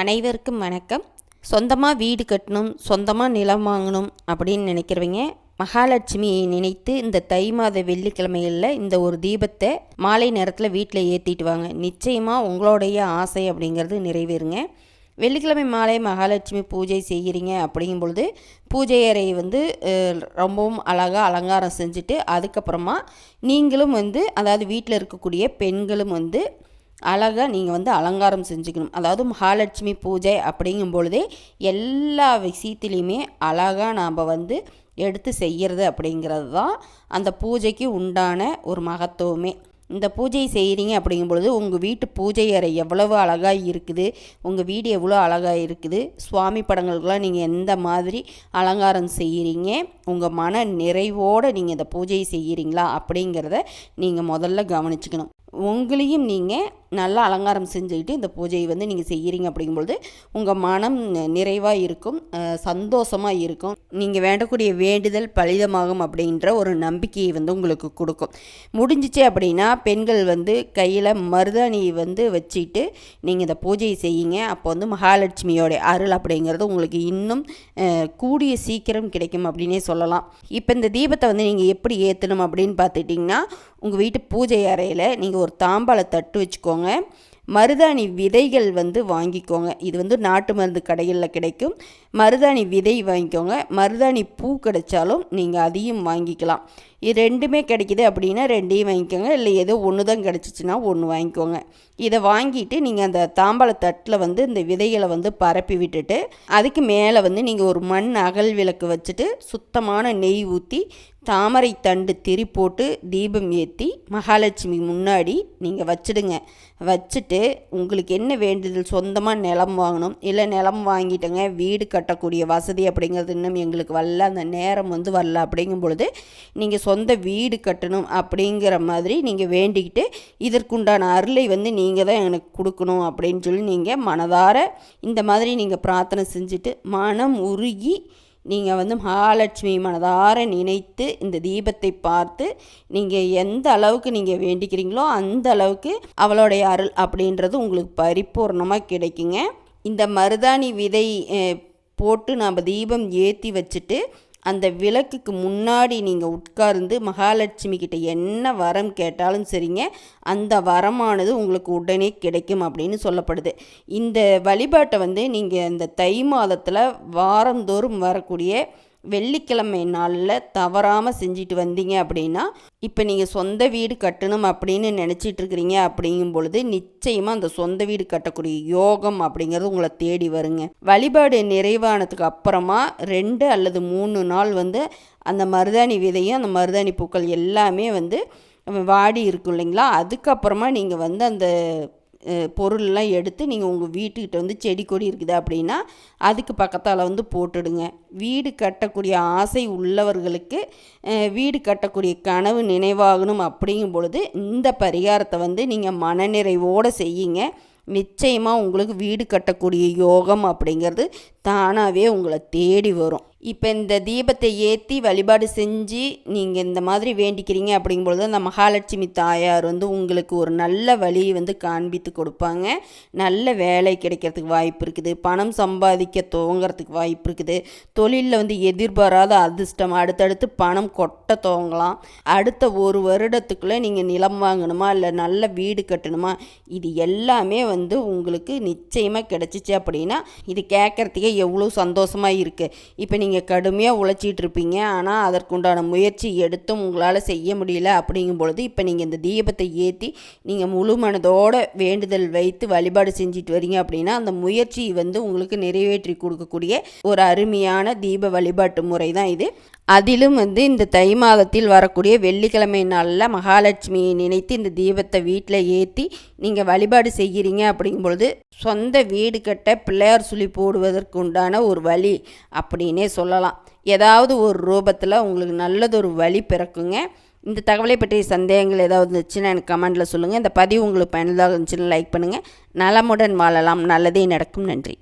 அனைவருக்கும் வணக்கம். சொந்தமாக வீடு கட்டணும் சொந்தமாக நிலம் வாங்கணும் அப்படின்னு நினைக்கிறவங்க மகாலட்சுமியை நினைத்து இந்த தை மாத வெள்ளிக்கிழமைகளில் இந்த ஒரு தீபத்தை மாலை நேரத்தில் வீட்டில் ஏற்றிட்டு வாங்க. நிச்சயமாக உங்களுடைய ஆசை அப்படிங்கிறது நிறைவேறுங்க. வெள்ளிக்கிழமை மாலை மகாலட்சுமி பூஜை செய்கிறீங்க அப்படிங்கும் பொழுது பூஜை அறையை வந்து ரொம்பவும் அழகாக அலங்காரம் செஞ்சுட்டு அதுக்கப்புறமா நீங்களும் வந்து அதாவது வீட்டில் இருக்கக்கூடிய பெண்களும் வந்து அழகாக நீங்கள் வந்து அலங்காரம் செஞ்சுக்கணும். அதாவது மகாலட்சுமி பூஜை அப்படிங்கும் பொழுதே எல்லா விஷயத்துலேயுமே அழகாக நாம் வந்து எடுத்து செய்கிறது அப்படிங்கிறது தான் அந்த பூஜைக்கு உண்டான ஒரு மகத்துவமே. இந்த பூஜை செய்கிறீங்க அப்படிங்கும் பொழுது உங்கள் வீட்டு பூஜை அறை எவ்வளவு அழகாக இருக்குது உங்கள் வீடு எவ்வளோ அழகாக இருக்குது சுவாமி படங்களுக்கெல்லாம் நீங்கள் எந்த மாதிரி அலங்காரம் செய்கிறீங்க உங்கள் மன நிறைவோடு நீங்கள் இந்த பூஜையை செய்கிறீங்களா அப்படிங்கிறத நீங்கள் முதல்ல கவனிச்சுக்கணும். உங்களையும் நீங்கள் நல்லா அலங்காரம் செஞ்சுக்கிட்டு இந்த பூஜையை வந்து நீங்கள் செய்கிறீங்க அப்படிங்கும்பொழுது உங்கள் மனம் நிறைவாக இருக்கும் சந்தோஷமாக இருக்கும். நீங்கள் வேண்டக்கூடிய வேண்டுதல் பலிதமாகும் அப்படின்ற ஒரு நம்பிக்கையை வந்து உங்களுக்கு கொடுக்கும். முடிஞ்சிச்சு அப்படின்னா பெண்கள் வந்து கையில் மருதாணியை வந்து வச்சுட்டு நீங்கள் இந்த பூஜையை செய்யுங்க. அப்போ வந்து மகாலட்சுமியோடைய அருள் அப்படிங்கிறது உங்களுக்கு இன்னும் கூடிய சீக்கிரம் கிடைக்கும் அப்படின்னே சொல்லலாம். இப்போ இந்த தீபத்தை வந்து நீங்கள் எப்படி ஏற்றணும் அப்படின்னு பார்த்துட்டிங்கன்னா உங்கள் வீட்டு பூஜை அறையில் நீங்கள் ஒரு தாம்பாள தட்டு வச்சுக்கோங்க. மருதாணி விதைகள் வந்து வாங்கிக்கோங்க. இது வந்து நாட்டு மருந்து கடைகளில் கிடைக்கும். மருதாணி விதை வாங்கிக்கோங்க. மருதாணி பூ கிடைச்சாலும் நீங்கள் அதையும் வாங்கிக்கலாம். இது ரெண்டுமே கிடைக்கிது அப்படின்னா ரெண்டையும் வாங்கிக்கோங்க. இல்லை ஏதோ ஒன்று தான் கிடச்சிச்சின்னா ஒன்று வாங்கிக்கோங்க. இதை வாங்கிட்டு நீங்கள் அந்த தாம்பாள தட்டில் வந்து இந்த விதைகளை வந்து பரப்பி விட்டுட்டு அதுக்கு மேலே வந்து நீங்கள் ஒரு மண் அகல் விளக்கு வச்சுட்டு சுத்தமான நெய் ஊற்றி தாமரை தண்டு திரி போட்டு தீபம் ஏற்றி மகாலட்சுமி முன்னாடி நீங்கள் வச்சுடுங்க. வச்சுட்டு உங்களுக்கு என்ன வேண்டுதல்? சொந்தமாக நிலம் வாங்கணும். இல்லை நிலம் வாங்கிட்டங்க வீடு கட்டக்கூடிய வசதி அப்படிங்கிறது இன்னும் எங்களுக்கு வரல. அந்த நேரம் வந்து வரல. அப்படிங்கும் பொழுது நீங்கள் சொந்த வீடு கட்டணும் அப்படிங்கிற மாதிரி நீங்கள் வேண்டிக்கிட்டு இதற்குண்டான அருளை வந்து நீங்கள் தான் எனக்கு கொடுக்கணும் அப்படின்னு சொல்லி நீங்கள் மனதார இந்த மாதிரி நீங்கள் பிரார்த்தனை செஞ்சுட்டு மனம் உருகி நீங்கள் வந்து மகாலட்சுமி மனதார நினைத்து இந்த தீபத்தை பார்த்து நீங்கள் எந்த அளவுக்கு நீங்கள் வேண்டிக்கிறீங்களோ அந்த அளவுக்கு அவளுடைய அருள் அப்படின்றது உங்களுக்கு பரிபூர்ணமாக கிடைக்குங்க. இந்த மருதாணி விதை போட்டு நாம் தீபம் ஏற்றி வச்சுட்டு அந்த விளக்குக்கு முன்னாடி நீங்கள் உட்கார்ந்து மகாலட்சுமி கிட்ட என்ன வரம் கேட்டாலும் சரிங்க அந்த வரமானது உங்களுக்கு உடனே கிடைக்கும் அப்படின்னு சொல்லப்படுது. இந்த வழிபாட்டை வந்து நீங்கள் இந்த தை மாதத்தில் வாரந்தோறும் வரக்கூடிய வெள்ளிக்கிழமை நாளில் தவறாமல் செஞ்சுட்டு வந்தீங்க அப்படின்னா இப்போ நீங்கள் சொந்த வீடு கட்டணும் அப்படின்னு நினச்சிட்டு இருக்கிறீங்க அப்படிங்கும் பொழுது நிச்சயமாக அந்த சொந்த வீடு கட்டக்கூடிய யோகம் அப்படிங்கிறது உங்களை தேடி வருங்க. வழிபாடு நிறைவானதுக்கு அப்புறமா ரெண்டு அல்லது மூணு நாள் வந்து அந்த மருதாணி விதையும் அந்த மருதாணி பூக்கள் எல்லாமே வந்து வாடி இருக்கும் இல்லைங்களா? அதுக்கப்புறமா நீங்கள் வந்து அந்த பொருள்லாம் எடுத்து நீங்கள் உங்கள் வீட்டுக்கிட்ட வந்து செடி கொடி இருக்குது அப்படின்னா அதுக்கு பக்கத்தால் வந்து போட்டுடுங்க. வீடு கட்டக்கூடிய ஆசை உள்ளவர்களுக்கு வீடு கட்டக்கூடிய கனவு நினைவாகணும் அப்படிங்கும் பொழுது இந்த பரிகாரத்தை வந்து நீங்கள் மனநிறைவோடு செய்யுங்க. நிச்சயமாக உங்களுக்கு வீடு கட்டக்கூடிய யோகம் அப்படிங்கிறது தானாகவே உங்களை தேடி வரும். இப்போ இந்த தீபத்தை ஏற்றி வழிபாடு செஞ்சு நீங்கள் இந்த மாதிரி வேண்டிக்கிறீங்க அப்படிங்கும்பொழுது அந்த மகாலட்சுமி தாயார் வந்து உங்களுக்கு ஒரு நல்ல வழியை வந்து காண்பித்து கொடுப்பாங்க. நல்ல வேலை கிடைக்கிறதுக்கு வாய்ப்பு இருக்குது. பணம் சம்பாதிக்க துவங்கிறதுக்கு வாய்ப்பு இருக்குது. தொழிலில் வந்து எதிர்பாராத அதிர்ஷ்டம். அடுத்தடுத்து பணம் கொட்ட துவங்கலாம். அடுத்த ஒரு வருடத்துக்குள்ளே நீங்கள் நிலம் வாங்கணுமா? இல்லை நல்ல வீடு கட்டணுமா? இது எல்லாமே வந்து உங்களுக்கு நிச்சயமாக கிடச்சிச்சு அப்படின்னா இது கேட்குறதுக்கே எவ்வளோ சந்தோஷமாக இருக்குது இப்போ நீங்கள் நீங்கள் கடுமையாக உழைச்சிட்டு இருப்பீங்க ஆனால் அதற்குண்டான முயற்சி எடுத்தும் உங்களால் செய்ய முடியல அப்படிங்கும் பொழுது இப்போ நீங்கள் இந்த தீபத்தை ஏற்றி நீங்கள் முழு மனதோட வேண்டுதல் வைத்து வழிபாடு செஞ்சுட்டு வரீங்க அப்படின்னா அந்த முயற்சி வந்து உங்களுக்கு நிறைவேற்றி கொடுக்கக்கூடிய ஒரு அருமையான தீப வழிபாட்டு முறை தான் இது. அதிலும் வந்து இந்த தை மாதத்தில் வரக்கூடிய வெள்ளிக்கிழமை நாளில் மகாலட்சுமியை நினைத்து இந்த தீபத்தை வீட்டில் ஏற்றி நீங்கள் வழிபாடு செய்கிறீங்க அப்படிங்கும் பொழுது சொந்த வீடு கட்ட பிள்ளையார் சுழி போடுவதற்கு உண்டான ஒரு வழி அப்படின்னே சொல்லலாம். ஏதாவது ஒரு ரூபத்தில் உங்களுக்கு நல்லதொரு வழி பிறக்குங்க. இந்த தகவலை பற்றிய சந்தேகங்கள் ஏதாவது இருந்துச்சுன்னா எனக்கு கமெண்டில் சொல்லுங்கள் இந்த பதிவு உங்களுக்கு பயனுள்ளதாக இருந்துச்சுன்னு லைக் பண்ணுங்கள் நலமுடன் வாழலாம். நல்லதே நடக்கும். நன்றி.